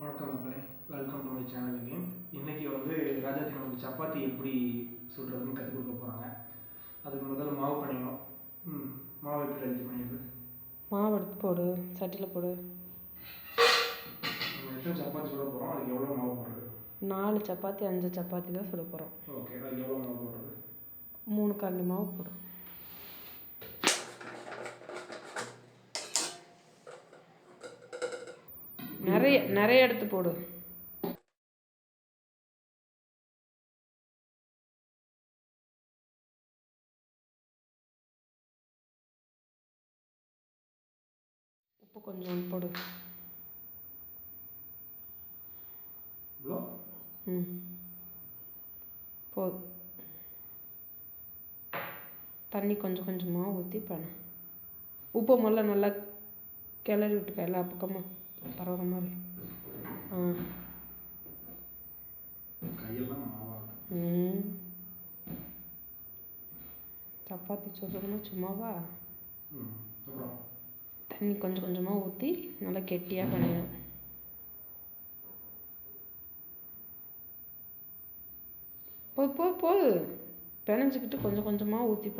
வணக்கம் மக்களே. Welcome to my channel again. இன்னைக்கு வந்து ராஜாத்தி நமக்கு சப்பாத்தி எப்படி சுடுறதுன்னு கற்றுக் கொடுக்க போகிறாங்க அதுக்கு முதல்ல மாவு பண்ணிடணும். ம் மாவு எப்படி ரெடி பண்ணிடுது மாவு எடுத்து போடு சட்டியில் போடு. நம்ம எத்தனை சப்பாத்தி சுட போகிறோம் அதுக்கு எவ்வளோ மாவு போடுறது? நாலு சப்பாத்தி அஞ்சு சப்பாத்தி தான் சுட போகிறோம் ஓகே அதுக்கு எவ்வளோ மாவு போடுறது? மூணு கரண்டி மாவு போடு. நிறைய நிறைய எடுத்து போடு. உப்பு கொஞ்சம் போடு. ம். போதும் தண்ணி கொஞ்சம் கொஞ்சமாக ஊற்றி பண்ணு உப்பு முதல்ல நல்லா கிளறி விட்டுக்க எல்லா பக்கமும். பரவுற மாதிரி ஆ சப்பாத்தி சுடுறதுன்னா சும்மாவா? தண்ணி கொஞ்சம் கொஞ்சமாக ஊற்றி நல்லா கெட்டியாக பண்ணிடணும் போது போ போது பிணைஞ்சிக்கிட்டு கொஞ்சம் கொஞ்சமாக ஊற்றி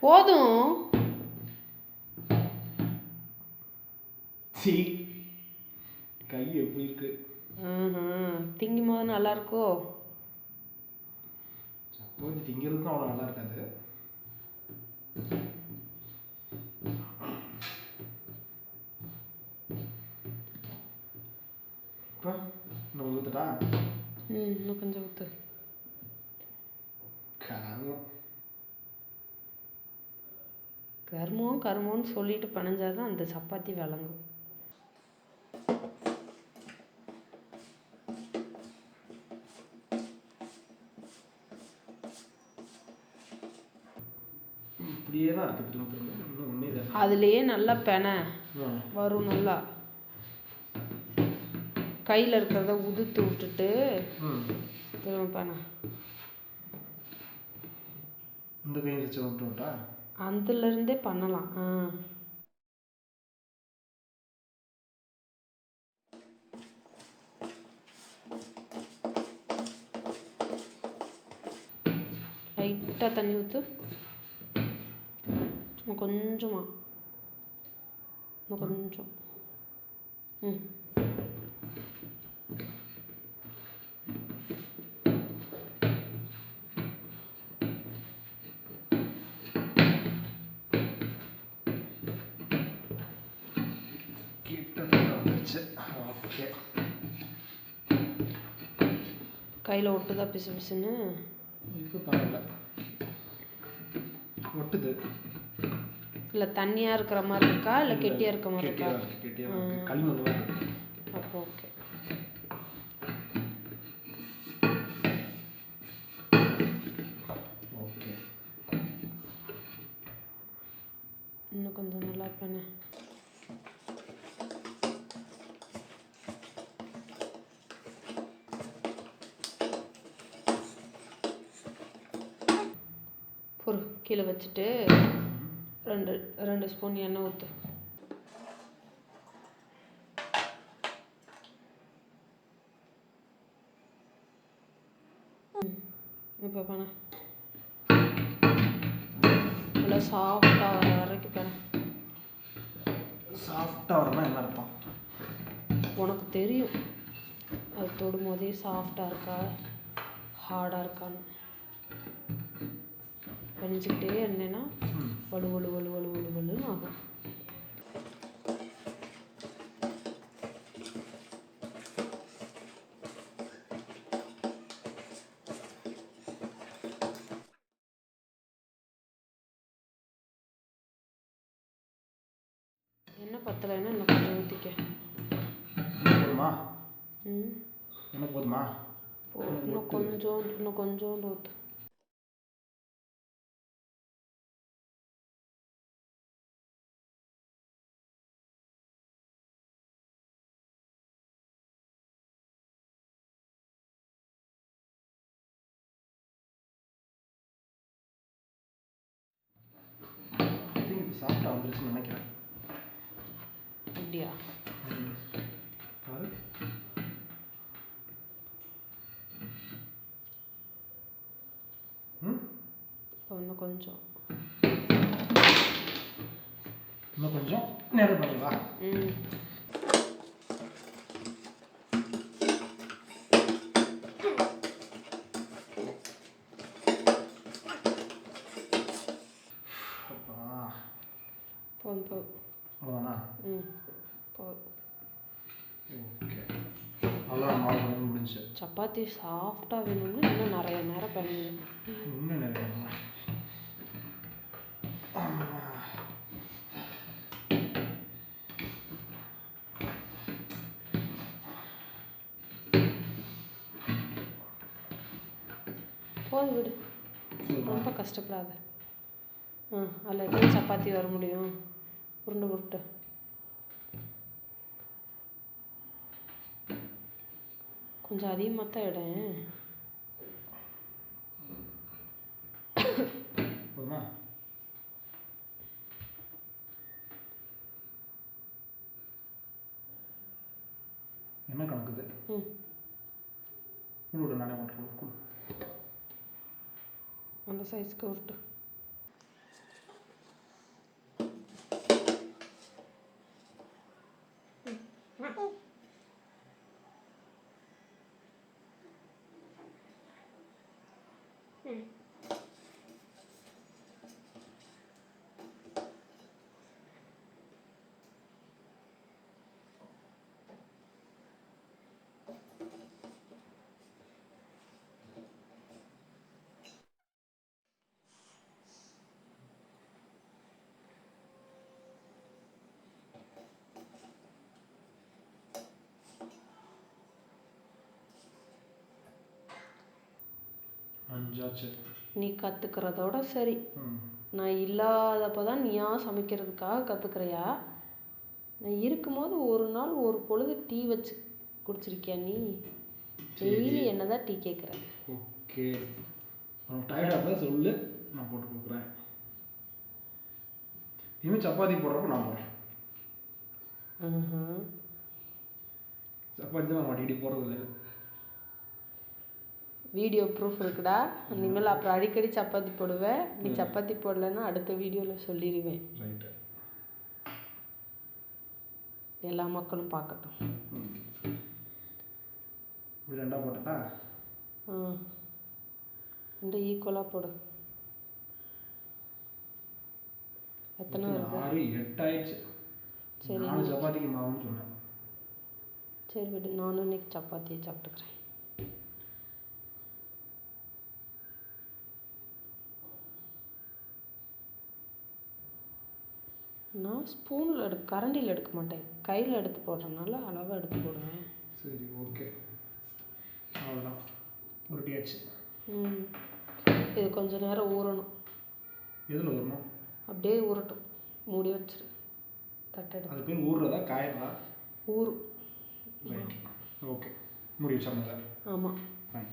போதும். சி. கை எப்படி இருக்கு. திங்கும் போது நல்லா இருக்கோ? சப்பாத்தி திங்கிறதுக்கும் அவ்வளோ நல்லா இருக்காது. கருமம் கருமம்னு சொல்லிட்டு பிணைஞ்சாதான் அந்த சப்பாத்தி விளங்கும். இப்படியே தான் இருக்குது தான் அதுலேயே நல்லா பெனை வரும் நல்லா. கையில் இருக்கிறத உதுத்து விட்டுட்டு திரும்ப பெனை இந்த கை வச்சு விட்டா அதுலேருந்தே பண்ணலாம். ஆ. லைட்டாக தண்ணி ஊற்று கொஞ்சமாக கொஞ்சம். ம். கையில் ஒட்டுதா பிசு பிசுன்னு? இப்போ பரவாயில்ல ஒட்டுது. இல்லை தண்ணியாக இருக்கிற மாதிரி இருக்கா? இல்லை கெட்டியாக இருக்க மாதிரி இருக்கா. அப்போ ஓகே. ஓகே. இன்னும் கொஞ்சம் நல்லா பண்ணு. பொறு கீழே வச்சுட்டு ரெண்டு ரெண்டு ஸ்பூன் எண்ணெய் ஊற்று இப்போ பண்ண நல்லா சாஃப்டாக வர வரைக்கும் பண்ண சாஃப்டாக வரணும் என்ன அர்த்தம்? உனக்கு தெரியும். அது தொடும் போதே சாஃப்டாக இருக்கா? ஹார்டாக இருக்கான்னு. பண்ணிச்சுக்கிட்டே இருந்தேன்னா ம் வலு வலு வலு வலு வலு வலுன்னு ஆகும் என்ன பத்தலைன்னா இன்னும் கொஞ்சம் ஊற்றிக்க இன்னும் போதுமா ம் என்ன போதுமா போ இன்னும் கொஞ்சம் இன்னும் கொஞ்சோண்டு ஊற்று சாஃப்டாக வந்துருச்சுன்னு நினைக்கிறேன். அப்படியா. பாரு. இன்னும் கொஞ்சம். இன்னும் கொஞ்சம்? நேரம் பண்ணுவா ம் அப்பா போதும் போதும் அவ்வளோதானா ம் போதும் ஓகே அவ்வளோ மாவு பண்ணி முடிஞ்சு சப்பாத்தி சாஃப்டாக வேணும்னா இன்னும் நிறைய நேரம்? ஆமா. போதும் விடு? ரொம்ப கஷ்டப்படாத ஆ அதில் எப்படி சப்பாத்தி வர முடியும் உருண்டை உருட்டு கொஞ்சம் அதிகமாக தான் இடம். போதுமா? என்ன கணக்குது? விடு நானே கொடு. அந்த சைஸ்க்கு உருட்டு. நீ கற்றுக்கிறதோட சரி. நான் இல்லாதப்போ தான் நீயா சமைக்கிறதுக்காக கற்றுக்கிறியா நான் இருக்கும்போது ஒரு நாள் ஒரு பொழுது டீ வச்சு குடிச்சிருக்கியா நீ? டெய்லி என்ன தான் டீ கேட்குற ஓகே. உனக்கு டயர்டாக சொல்லு. நான் போட்டு கொடுக்குறேன். இனிமேல் சப்பாத்தி போடுறப்ப நான் போடுறேன். சப்பாத்தி தான் நான் அடிக்கடி போடுறது இல்லை. வீடியோ ப்ரூஃப் இருக்குடா. இனிமேல் அப்புறம் அடிக்கடி சப்பாத்தி போடுவேன். நீ சப்பாத்தி போடலைன்னா அடுத்த வீடியோவில் சொல்லிடுவேன் எல்லா மக்களும் பார்க்கட்டும். ரெண்டாக போட்டா ஆ. ரெண்டு ஈக்குவலாக போடு. எத்தனை ஆறு எட்டு ஆயிடுச்சு சரி. சப்பாத்திக்கு மாவுன்னு சொன்னேன். சரி விடு. நானும் இன்னைக்கு சப்பாத்தியை சாப்பிட்டுக்கிறேன். நான் ஸ்பூனில் எடு கரண்டியில் எடுக்க மாட்டேன். கையில் எடுத்து போடுறதுனால அளவாக எடுத்து போடுவேன். சரி ஓகே அவ்வளோதான் உருட்டியாச்சு. ம். இது கொஞ்ச நேரம் ஊறணும். எதில் வரணும் அப்படியே ஊறட்டும். மூடி வச்சிரு. தட்டெடு அது பேர் ஊறுறதா காயறதா? ஊறும் ஓகே முடி வச்சிருந்தேன் ஆமாம் ஃபைன்